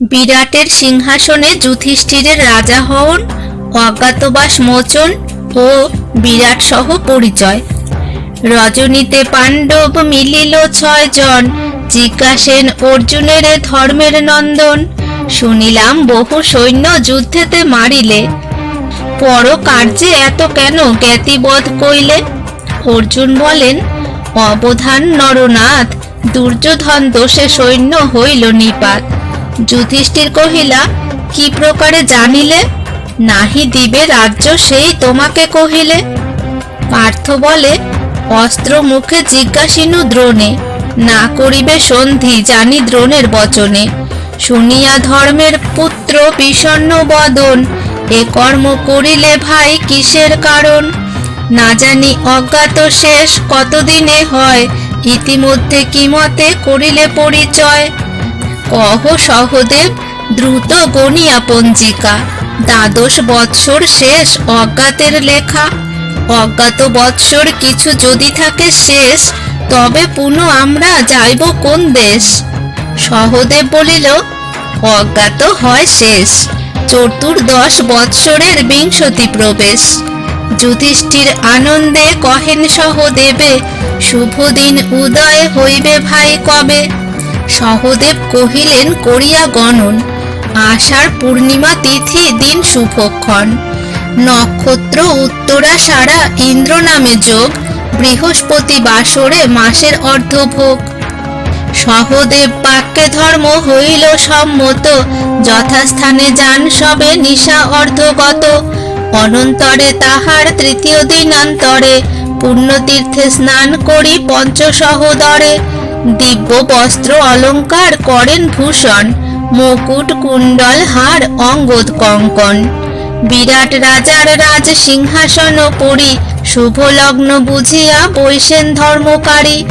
বিরাটের সিংহাসনে যুধিষ্ঠিরের রাজা হওন, অজ্ঞাতবাস মোচন ও বিরাট সহ পরিচয়। রজনীতে পাণ্ডব মিলিল ছয় জন জিজ্ঞাসেন অর্জুনের ধর্মের নন্দন। শুনিলাম বহু সৈন্য যুদ্ধেতে মারিলে। পর কার্যে এত কেন জ্ঞাতিবোধ কইলে? অর্জুন বলেন, অবধান নরনাথ, দুর্যোধন দোষে সৈন্য হইল নিপাত। যুধিষ্ঠির কহিলা, কি প্রকারে জানিলে? নাহি দিবে রাজ্য সেই তোমাকে কহিলে? পার্থ বলে, অস্ত্র মুখে জিজ্ঞাসিনু দ্রোণে, না করিবে সন্ধি জানি দ্রোণের বচনে। শুনিয়া ধর্মের পুত্র বিষণ্ণ বদন, এ কর্ম করিলে ভাই কিসের কারণ? না জানি অজ্ঞাত শেষ কতদিনে হয়, ইতিমধ্যে কি মতে করিলে পরিচয়? কহ সহদেব, দ্রুত গণিয়া পঞ্জিকা। দ্বাদশ বৎসর শেষ অজ্ঞাতের লেখা। অজ্ঞাত বৎসর কিছু যদি থাকে শেষ, তবে পুনঃ আমরা যাইব কোন দেশ? সহদেব বলিল, অজ্ঞাত হয় শেষ। চতুর্দশ বৎসরের বিংশতি প্রবেশ। যুধিষ্ঠির আনন্দে কহেন সহদেবে, শুভ দিন উদয় হইবে ভাই কবে? সহদেব কহিলেন, করিয়া গণন। আষাঢ় পূর্ণিমা তিথি দিন শুভক্ষণ। নক্ষত্র উত্তরা সারা ইন্দ্র নামে যোগ। বৃহস্পতি বাসরে মাসের অর্ধভোগ। সহদেব বাক্যে ধর্ম হইল সম্মত। যথাস্থানে যান সবে নিশা অর্ধগত। অনন্তরে তাহার তৃতীয় দিনান্তরে। পুণ্যতীর্থে স্নান করি পঞ্চ সহদরে দিব্য বস্ত্র অলঙ্কার করেন ভূষণ, মুকুট, কুণ্ডল, হার, অঙ্গদ, কঙ্কন। বিরাট রাজার রাজ সিংহাসন পরি শুভ লগ্ন বুঝিয়া বৈশেন ধর্মকারী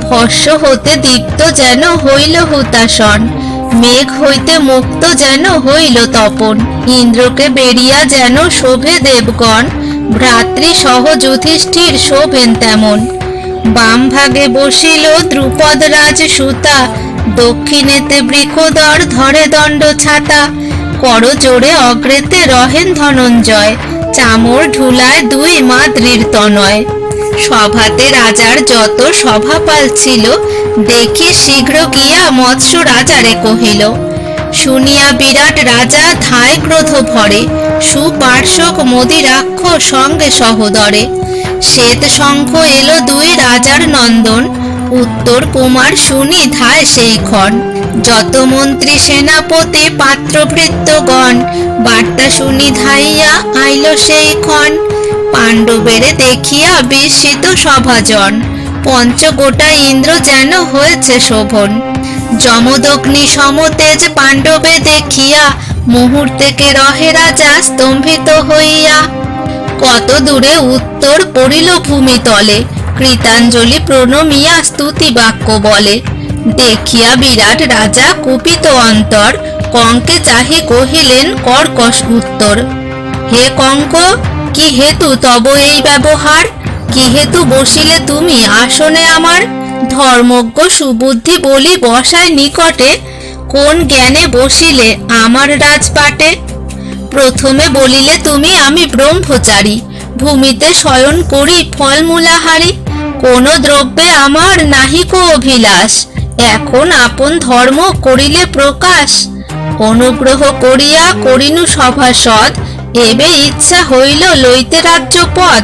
ভস্য হতে দীপ্ত যেন হইল হুতাসন মেঘ হইতে মুক্ত যেন হইল তপন। ইন্দ্রকে বেরিয়া যেন শোভে দেবগণ ভ্রাতৃ সহ যুধিষ্ঠির শোভেন তেমন। বাম ভাগে বসিল দ্রুপদ রাজ সুতা দক্ষিণেতে বৃকদর ধরে দণ্ড ছাতা। কর জোরে অগ্রেতে রহেন ধনঞ্জয়। চামর ঢুলায় দুই মাদ্রির তনয়। সভাতে রাজার যত সভাপাল ছিল, দেখি শীঘ্র গিয়া মৎস্য রাজারে কহিল, শুনিয়া বিরাট রাজা ধায় ক্রোধ ভরে সুপার্শ্বক মদিরাক্ষ সঙ্গে সহদরে। শ্বেত শঙ্খ এলো দুই রাজার নন্দন। উত্তর কুমার শুনি ধায় সেই ক্ষণ যত মন্ত্রী সেনাপতি পাত্রভৃত্যগণ বার্তা শুনি ধাইয়া আইল সেই ক্ষণ পাণ্ডবেরে দেখিয়া বিস্মিত সভাজন। পঞ্চগোটা ইন্দ্র যেন হয়েছে শোভন। যমদগ্নি সমতেজ পাণ্ডবে দেখিয়া মুহূর্তেকে রহে রাজা স্তম্ভিত হইয়া। কত দূরে উত্তর পড়িল ভূমিতলে কৃতাঞ্জলি প্রণমিয়া স্তুতি বাক্য বলে। দেখিয়া বিরাট রাজা কুপিত অন্তর, কঙ্কে চাহি কহিলেন, কর্কশ উত্তর। হে কঙ্ক, কি হেতু তব এই ব্যবহার? কি হেতু বসিলে তুমি আসনে আমার? ধর্মজ্ঞ সুবুদ্ধি বলি বসায় নিকটে। কোন জ্ঞানে বসিলে আমার রাজপাটে? প্রথমে বলিলে তুমি, আমি ব্রহ্মচারী। ভূমিতে শয়ন করি ফলমূলাহারি। কোন দ্রব্যে আমার নাহিক অভিলাষ। এখন আপন ধর্ম করিলে প্রকাশ। অনুগ্রহ করিয়া করিনু সভাসদ। এবে ইচ্ছা হইল লইতে রাজ্য পদ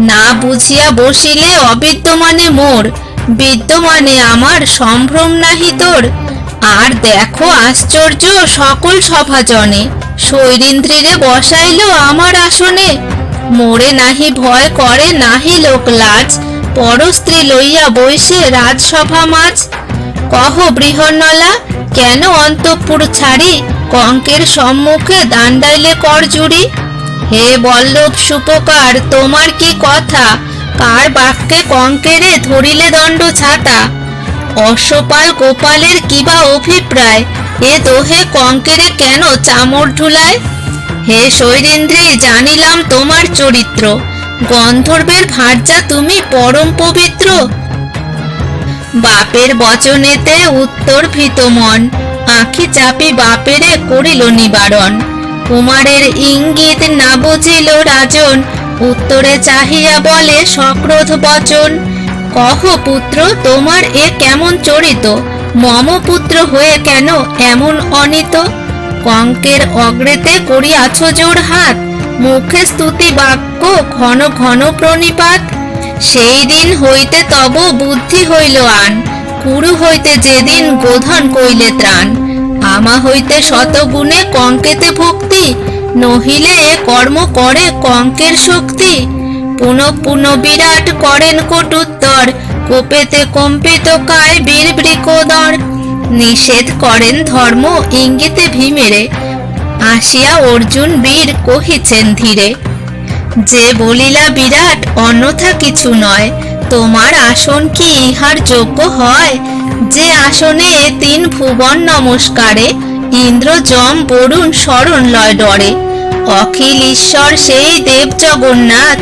না বুঝিয়া বসিলে অবিদ্যমানে মোর। বিদ্যমানে আমার সম্ভ্রম নাহি তোর। আর দেখো আশ্চর্য সকল সভাজনে। শৈরিন্দ্রিরে বসাইল আমার আসনে। মোরে নাহি ভয় করে নাহি লোক লাজ। পরস্ত্রী লইয়া বইসে রাজসভা মাছ কহ বৃহন্নলা, কেন অন্তঃপুর ছাড়ি? কঙ্কের সম্মুখে দাণ্ডাইলে কর জুড়ি। হে বল্লভ, সুপকার, তোমার কি কথা? কার বাক্যে কঙ্কেরে ধরিলে দণ্ড ছাতা? অশ্বপাল গোপালের কিবা অভিপ্রায়? এ দোহে কঙ্কেরে কেন চামর ঢুলায়? হে শৈরেন্দ্রী, জানিলাম তোমার চরিত্র। গন্ধর্বের ভার্যা তুমি পরম পবিত্র। বাপের বচনেতে উত্তর ভীত মন। আঁখি চাপি বাপেরে করিল নিবারণ। কুমারের ইঙ্গিত না বুঝিল রাজন। উত্তরে চাহিয়া বলে, সক্রোধ বচন। কহ পুত্র, তোমার এ কেমন চরিত? মম পুত্র হয়ে কেন এমন অনিত? কঙ্কের অগ্রেতে করিয়াছ জোর হাত, মুখে স্তুতি বাক্য, ঘন ঘন প্রণিপাত। সেই দিন হইতে তব বুদ্ধি হইল আন, কুরু হইতে যেদিন গোধন কইলে ত্রাণ। আমা হইতে শতগুণে কঙ্কেতে ভক্তি, নহিলে এ কর্ম করে কঙ্কের শক্তি। পুনঃ পুনঃ বিরাট করেন কটুত্তর কোপেতে কম্পিত কায় বীর বৃকোদর। নিষেধ করেন ধর্ম, ইঙ্গিতে ভীমেরে। আসিয়া অর্জুন বীর কহিছেন ধীরে, যে বলিলা বিরাট, অন্যথা কিছু নয়। তোমার আসন কি ইহার যোগ্য হয়? যে আসনে তিন ভুবন নমস্কারে, ইন্দ্র যম, বরুণ, শরণ লয় ডরে। অখিল ঈশ্বর সেই দেব জগন্নাথ,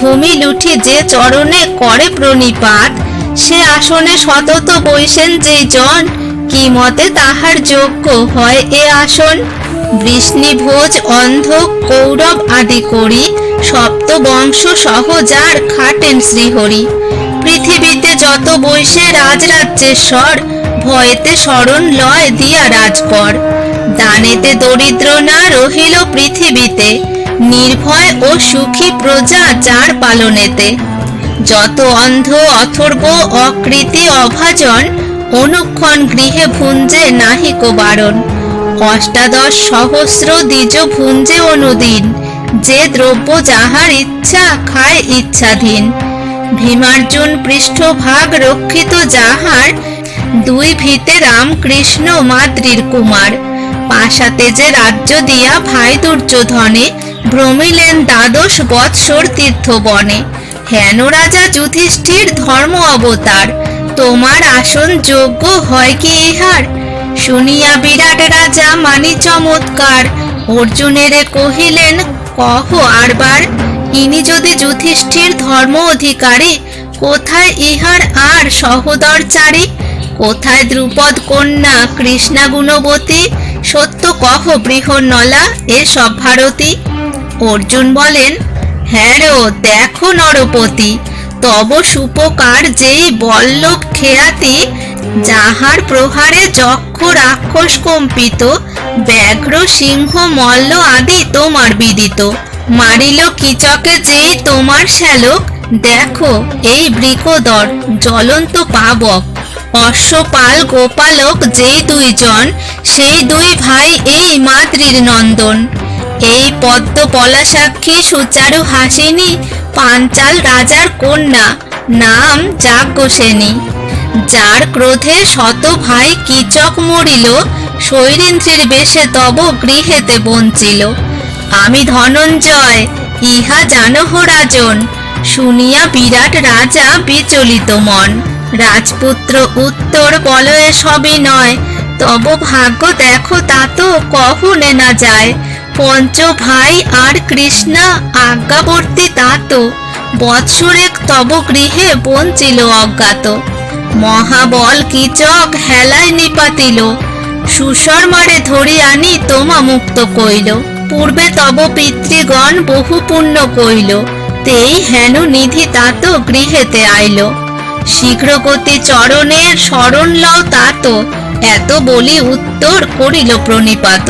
ভূমি লুঠি যে চরণে করে প্রণিপাত। সে আসনে সতত বৈশেন যে জন। কি মতে তাহার যোগ্য হয় এ আসন? বৃষ্ণিভোজ অন্ধ কৌরব আদি করি, সপ্ত বংশ সহ যার খাটেন শ্রীহরি। পৃথিবীতে যত বৈশে রাজরাজ্যেশ্বর ভয়েতে শরণ লয় দিয়া রাজকর দানেতে দরিদ্র না রহিল পৃথিবীতে, নির্ভয় ও সুখী প্রজা যার পালনেতে। যত অন্ধ, অথর্ব, অকৃতি, অভাজন, অনুক্ষণ গৃহে ভুঞ্জে নাহিক বারণ অষ্টাদশ সহস্র দ্বিজ ভুঞ্জে অনুদিন, যে দ্রব্য যাহার ইচ্ছা খায় ইচ্ছাধীন। ভীমার্জুন পৃষ্ঠভাগ রক্ষিত যাহার, দুই ভিতে রামকৃষ্ণ মাদ্রির কুমার। পাশাতে যে রাজ্য দিয়া ভাই দুর্যোধনে, ভ্রমিলেন দ্বাদশ বৎসর তীর্থবনে। হেন রাজা যুধিষ্ঠির ধর্ম অবতার। তোমার আসন যোগ্য হয় কি ইহার? শুনিয়া বিরাট রাজা মানি চমৎকার। অর্জুনেরে কহিলেন, কহ আরবার, ইনি যদি যুধিষ্ঠির ধর্ম অধিকারী, কোথায় ইহার আর সহদর চারি? কোথায় দ্রুপদ কন্যা কৃষ্ণা গুণবতী? সত্য কহ বৃহন্নলা এ সব ভারতী। অর্জুন বলেন হ্যাঁ দেখো নরপতি। তব সুপকার যেই বল্লভ খেয়াতি যাহার প্রহারে যক্ষ রাক্ষস কম্পিত, ব্যাঘ্র সিংহ মল্ল আদি তোমার বিদিত। মারিল কিচকে যেই তোমার শ্যালক, দেখো এই বৃকদর জ্বলন্ত পাবক। অশ্বপাল গোপালক যেই দুইজন, সেই দুই ভাই এই মাতৃর নন্দন। এই পদ্ম পলাসাক্ষী সুচারু হাসিনী, পাঞ্চাল রাজার কন্যা, নাম যাজ্ঞসেনী যার ক্রোধে শত ভাই কিচক মরিল শৈরেন্দ্রের বেশে তব গৃহেতে বঞ্চিল। আমি ধনঞ্জয়, ইহা জানহ রাজন, শুনিয়া বিরাট রাজা বিচলিত মন। রাজপুত্র উত্তর বলয়ে সবই নয় তব ভাগ্য দেখো তা তো কহনে না যায়। পঞ্চ ভাই আর কৃষ্ণা আজ্ঞাবর্তী তা তো বৎসরেক তব গৃহে বঞ্চিল অজ্ঞাত। মহাবল কিচক হেলায় নিপাতিল। সুশর্মারে ধরি আনি তোমা মুক্ত কইল। পূর্বে তব পিতৃগণ বহু পুণ্য কইল। তেই হেন নিধি তাত গৃহেতে আইল। শীঘ্র গতি চরণের শরণ লও তাত এত বলি উত্তর করিল প্রণিপাত।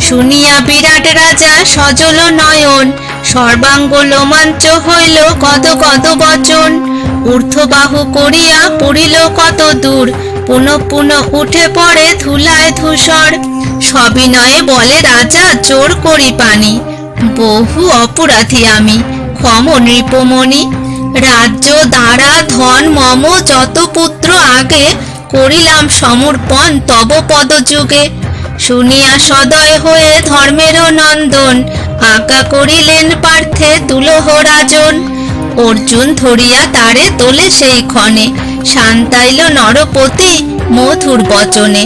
শুনিয়া বিরাট রাজা সজল নয়ন, সর্বাঙ্গ লোমাঞ্চ হইল কত কত বচন। ঊর্ধ্ববাহু করিয়া পড়িল কত দূর, পুনঃ পুনঃ উঠে পড়ে ধুলায় ধূসর। সবিনয়ে বলে, রাজা, জোর করি পানি। বহু অপরাধী আমি, ক্ষম নৃপমণি। রাজ্য, দ্বারা, ধন, মম, যত পুত্র আগে, করিলাম সমর্পণ তব পদযুগে। শুনিয়া সদয় হয়ে ধর্মেরও নন্দন আঁকা করিলেন পার্থে তুলহ রাজন অর্জুন ধরিয়া তারে তোলে সেই ক্ষণে শান্তাইল নরপতি মধুর বচনে।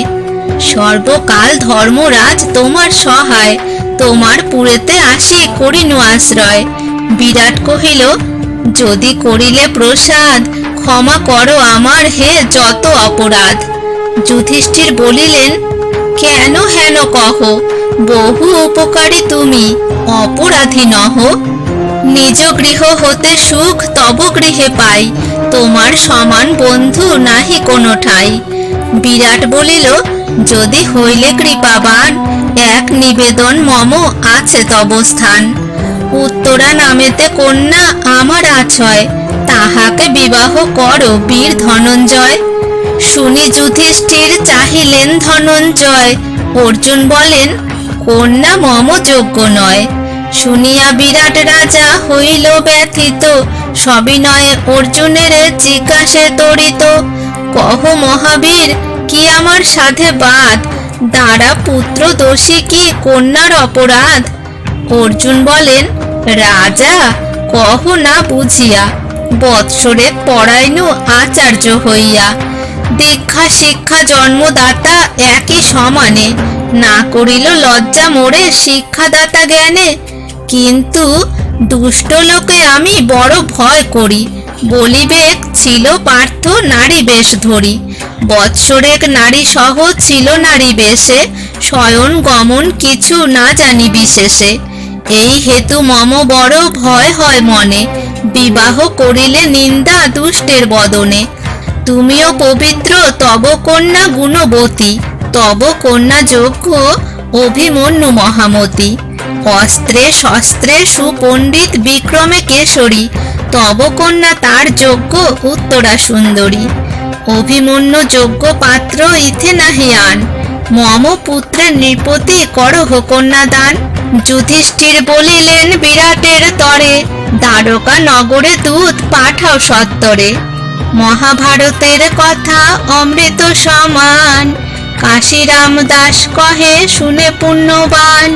সর্বকাল ধর্মরাজ তোমার সহায়, তোমার পুরেতে আসি করিনু আশ্রয়। বিরাট কহিল, যদি করিলে প্রসাদ, ক্ষমা করো আমার হে যত অপরাধ। যুধিষ্ঠির বলিলেন কেন হেন কহ? বহু উপকারী তুমি, অপরাধী নহ। নিজ গৃহ হতে সুখ তব গৃহে পাই, তোমার সমান বন্ধু নাহি কোনো ঠাই বিরাট বলিল, যদি হইলে কৃপাবান, এক নিবেদন মম আছে তব স্থান উত্তরা নামেতে কন্যা আমার আছয়, তাহাকে বিবাহ করো বীর ধনঞ্জয়। শুনি যুধিষ্ঠির চাহিলেন ধনঞ্জয়। অর্জুন বলেন, কন্যা মম যোগ্য নয়। শুনিয়া বিরাট রাজা হইল ব্যথিত। সবিনয়ে অর্জুনের জিজ্ঞাসে তরিত কহ মহাবীর, কি আমার সাথে বাদ দ্বারা পুত্র দোষী কি কন্যার অপরাধ? অর্জুন বলেন, রাজা, কহ না বুঝিয়া। বৎসরে পড়াইনু আচার্য হইয়া। দীক্ষা শিক্ষা জন্মদাতা একই সমানে। না করিল লজ্জা মোড়ে শিক্ষাদাতা জ্ঞানে। কিন্তু দুষ্ট লোকে আমি বড় ভয় করি। বলিবেক ছিল পার্থ নারী বেশ ধরি। বৎসরেক নারী সহ ছিল নারী বেশে। শয়ন গমন কিছু না জানি বিশেষে। এই হেতু মম বড় ভয় হয় মনে। বিবাহ করিলে নিন্দা দুষ্টের বদনে। তুমিও পবিত্র, তব কন্যা গুণবতী, তব কন্যা যোগ্য, অভিমন্যু মহামতি। অস্ত্রে শস্ত্রে সুপণ্ডিত বিক্রমে কেশরী, তব কন্যা তার যোগ্য, উত্তরা সুন্দরী। অভিমন্যু যোগ্য পাত্র ইথে নাহি আন, মম পুত্রের নৃপতি করহ কন্যা দান যুধিষ্ঠির বলিলেন, বিরাটের তরে, দ্বারকা নগরে দূত পাঠাও সত্তরে। মহাভারতের কথা অমৃত সমান। কাশিরাম দাস কহে শুনে পুণ্যবান।